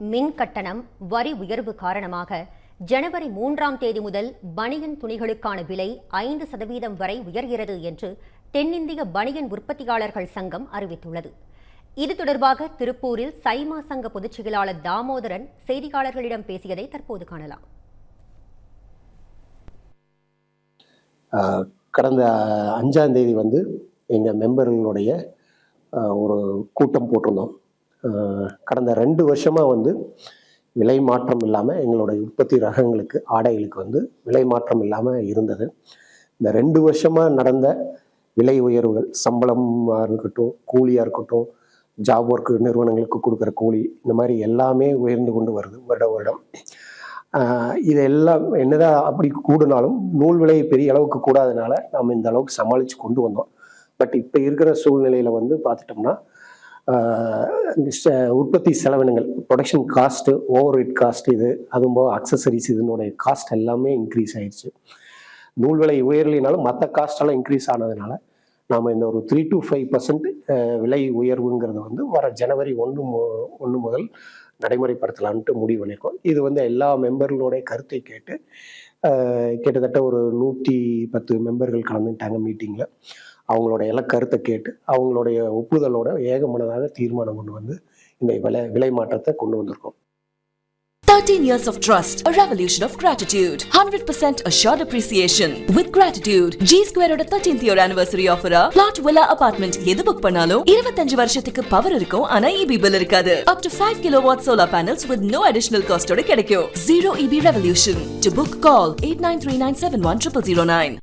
மின் கட்டணம் வரி உயர்வு காரணமாக ஜனவரி மூன்றாம் தேதி முதல் பனியன் துணிகளுக்கான விலை ஐந்து சதவீதம் வரை உயர்கிறது என்று தென்னிந்திய பனியன் உற்பத்தியாளர்கள் சங்கம் அறிவித்துள்ளது. இது தொடர்பாக திருப்பூரில் சைமா சங்க பொதுச் செயலாளர் தாமோதரன் செய்தியாளர்களிடம் பேசியதை தற்போது காணலாம். கடந்த அஞ்சாம் தேதி வந்து எங்கள் மெம்பர்களுடைய ஒரு கூட்டம் போட்டிருந்தோம். கடந்த ரெண்டு வருஷமாக வந்து விலை மாற்றம் இல்லாமல் எங்களுடைய உற்பத்தி ரகங்களுக்கு ஆடைகளுக்கு வந்து விலை மாற்றம் இல்லாமல் இருந்தது. இந்த ரெண்டு வருஷமாக நடந்த விலை உயர்வுகள் சம்பளமாக இருக்கட்டும் கூலியாக இருக்கட்டும் ஜாப் ஒர்க்கு நிறுவனங்களுக்கு கொடுக்குற கூலி இந்த மாதிரி எல்லாமே உயர்ந்து கொண்டு வருது வருட வருடம். ஆஹ் இது எல்லாம் என்னதான் அப்படி கூடினாலும் நூல் விலை பெரிய அளவுக்கு கூடாதனால நம்ம இந்த அளவுக்கு சமாளித்து கொண்டு வந்தோம். பட் இப்போ இருக்கிற சூழ்நிலையில் வந்து பார்த்துட்டோம்னா உற்பத்தி செலவினங்கள் production cost overhead cost இது அதுவும் போக அக்சசரிஸ் இதனுடைய காஸ்ட் எல்லாமே இன்க்ரீஸ் ஆயிடுச்சு. நூல் விலை உயரலினாலும் மற்ற காஸ்டெல்லாம் இன்க்ரீஸ் ஆனதுனால நாம் இந்த ஒரு த்ரீ டு ஃபைவ் பர்சன்ட் விலை உயர்வுங்கிறது வந்து வர ஜனவரி ஒன்று ஒன்று முதல் நடைமுறைப்படுத்தலான்ட்டு முடிவு பண்ணியிருக்கோம் இது வந்து எல்லா மெம்பர்களுடைய கருத்தை கேட்டு கிட்டத்தட்ட ஒரு நூற்றி பத்து மெம்பர்கள் கலந்துட்டாங்க மீட்டிங்கில் அவங்களோட எல்லாம் கருத்தை கேட்டு அவங்களுடைய ஒப்புதலோட ஏகமனதாக தீர்மானம் கொண்டு வந்து இந்த விலை விலை மாற்றத்தை கொண்டு வந்திருக்கோம் 13 years of trust, a revolution of gratitude. 100% assured appreciation. With gratitude, G Square ஓட 13th year anniversary offer plot villa apartment எது புக் பண்ணாலும் 25 வருஷத்துக்கு பவர் இருக்கும் ஆனா EB bill இருக்காது. Up to 5 kilowatt solar panels with no additional cost ஓட கிடைக்கும். Zero EB revolution. To book, call 8939710009.